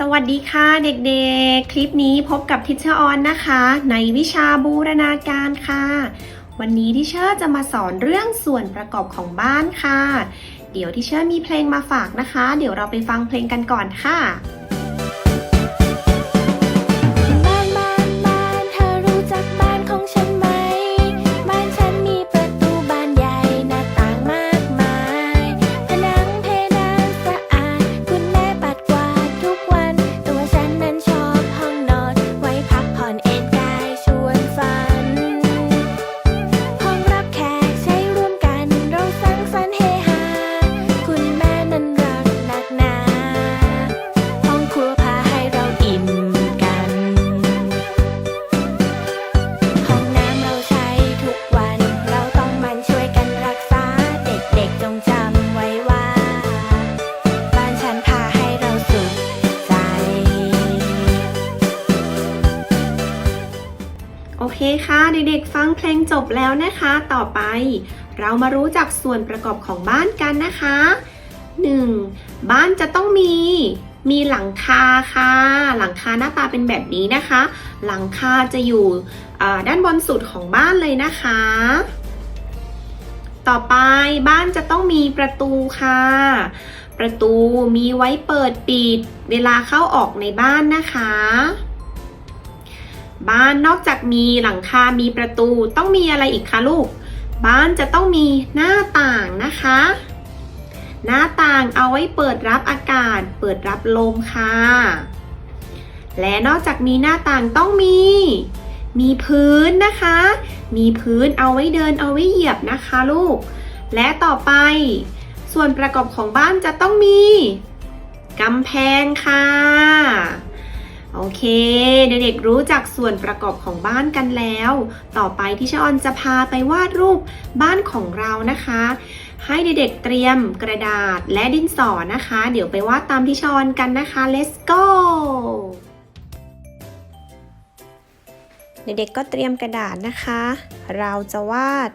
สวัสดีค่ะเด็กๆ คลิปนี้พบกับทิชเชอร์ออนนะคะ ในวิชาบูรณาการค่ะ วันนี้ทิเชอร์จะมาสอนเรื่องส่วนประกอบของบ้านค่ะ เดี๋ยวทิเชอร์มีเพลงมาฝากนะคะ เดี๋ยวเราไปฟังเพลงกันก่อนค่ะ เด็กๆฟังเพลงจบแล้วนะคะ ต่อไป เรามารู้จักส่วนประกอบของบ้านกันนะคะ 1. บ้านจะต้องมี มีหลังคาค่ะ หลังคาหน้าตาเป็นแบบนี้นะคะ หลังคาจะอยู่ด้านบนสุดของบ้านเลยนะคะ ต่อไปบ้านจะต้องมีประตูค่ะ ประตูมีไว้เปิดปิด เวลาเข้าออกในบ้านนะคะ บ้านนอกจากมีหลังคา มีประตู ต้องมีอะไรอีกคะลูก บ้านจะต้องมีหน้าต่างนะคะ หน้าต่างเอาไว้เปิดรับอากาศ เปิดรับลมค่ะ และนอกจากมีหน้าต่างต้องมี มีพื้นนะคะ มีพื้นเอาไว้เดินเอาไว้เหยียบนะคะลูก และต่อไป ส่วนประกอบของบ้านจะต้องมีกำแพงค่ะ โอเค เด็กๆรู้จักส่วนประกอบของบ้านกันแล้ว ต่อไปที่ชออนจะพาไปวาดรูปบ้านของเรานะคะ ให้เด็กๆเตรียมกระดาษและดินสอนะคะ เดี๋ยวไปวาดตามที่ชออนกันนะคะ let's go เด็กๆก็เตรียมกระดาษนะคะ เราจะวาด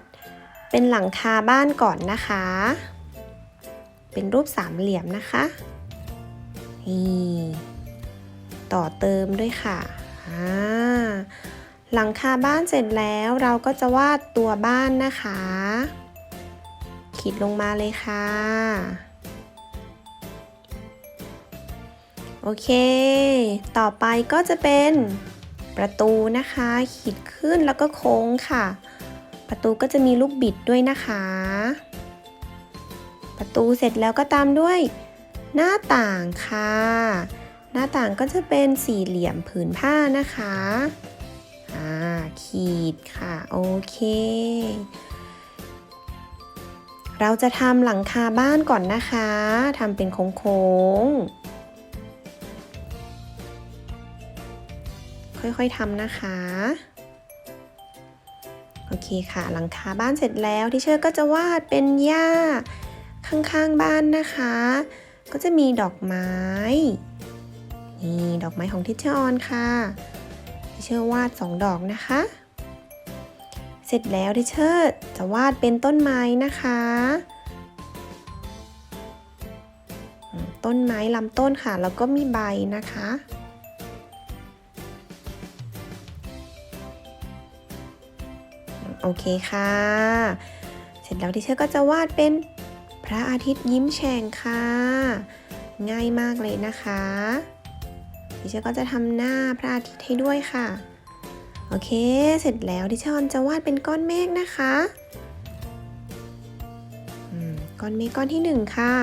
เป็นหลังคาบ้านก่อนนะคะ เป็นรูปสามเหลี่ยมนะคะนี่ ต่อเติมด้วยค่ะหลังคาบ้านเสร็จแล้วเราก็จะวาดตัวบ้านนะคะ ขีดลงมาเลยค่ะ โอเค ต่อไปก็จะเป็นประตูนะคะ ขีดขึ้นแล้วก็โค้งค่ะ ประตูก็จะมีลูกบิดด้วยนะคะ ประตูเสร็จแล้วก็ตามด้วยหน้าต่างค่ะ หน้าต่างก็จะเป็นสี่เหลี่ยมผืนผ้านะคะอ่าขีดค่ะ โอเค เราจะทำหลังคาบ้านก่อนนะคะทำเป็นโค้งๆ ค่อยๆทำนะคะ โอเคค่ะ หลังคาบ้านเสร็จแล้วที่เชอร์ก็จะวาดเป็นหญ้าข้างๆบ้านนะคะ ก็จะมีดอกไม้ นี่ดอกไม้ของทิชเชอร์ออนค่ะทิชเชอร์วาดสองดอกนะคะ เสร็จแล้วทิชเชอร์จะวาดเป็นต้นไม้นะคะ ต้นไม้ลำต้นค่ะ แล้วก็มีใบนะคะโอเคค่ะ เสร็จแล้วทิเชอร์ก็จะวาดเป็นพระอาทิตย์ยิ้มแฉ่งค่ะ ง่ายมากเลยนะคะ ดิฉันก็จะทำหน้าพระอาทิตย์ให้ด้วยค่ะ โอเค เสร็จแล้วดิฉันจะวาดเป็นก้อนเมฆนะคะก้อนเมฆก้อนที่หนึ่งค่ะ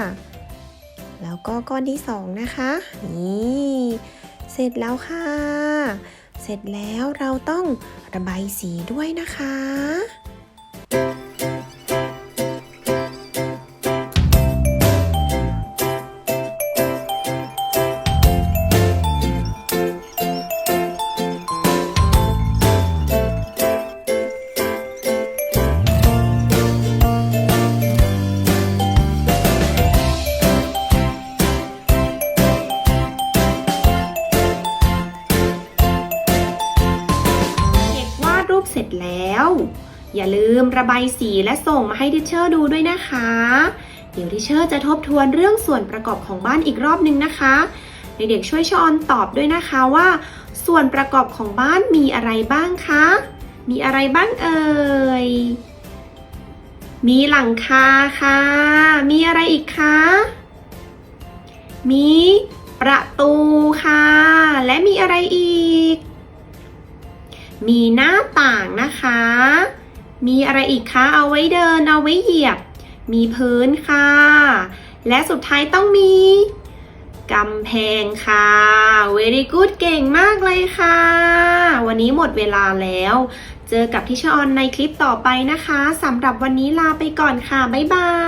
แล้วก็ก้อนที่สองนะคะ นี่ เสร็จแล้วค่ะ เสร็จแล้วเราต้องระบายสีด้วยนะคะ แล้ว อย่าลืมระบายสีและส่งมาให้ทิเชอร์ดูด้วยนะคะ เดี๋ยวทิเชอร์จะทบทวนเรื่องส่วนประกอบของบ้านอีกรอบนึงนะคะเด็กๆช่วยชอนตอบด้วยนะคะว่า ส่วนประกอบของบ้านมีอะไรบ้างคะ มีอะไรบ้างเอ่ย มีหลังคาค่ะ มีอะไรอีกคะ มีประตูค่ะ และมีอะไรอีก มีหน้าต่างนะคะ มีอะไรอีกคะ เอาไว้เดิน เอาไว้เหยียบ มีพื้นค่ะ และสุดท้ายต้องมีกำแพงค่ะ very good เก่งมากเลยค่ะ วันนี้หมดเวลาแล้ว เจอกับทิชออนในคลิปต่อไปนะคะสำหรับวันนี้ลาไปก่อนค่ะ บ๊ายบาย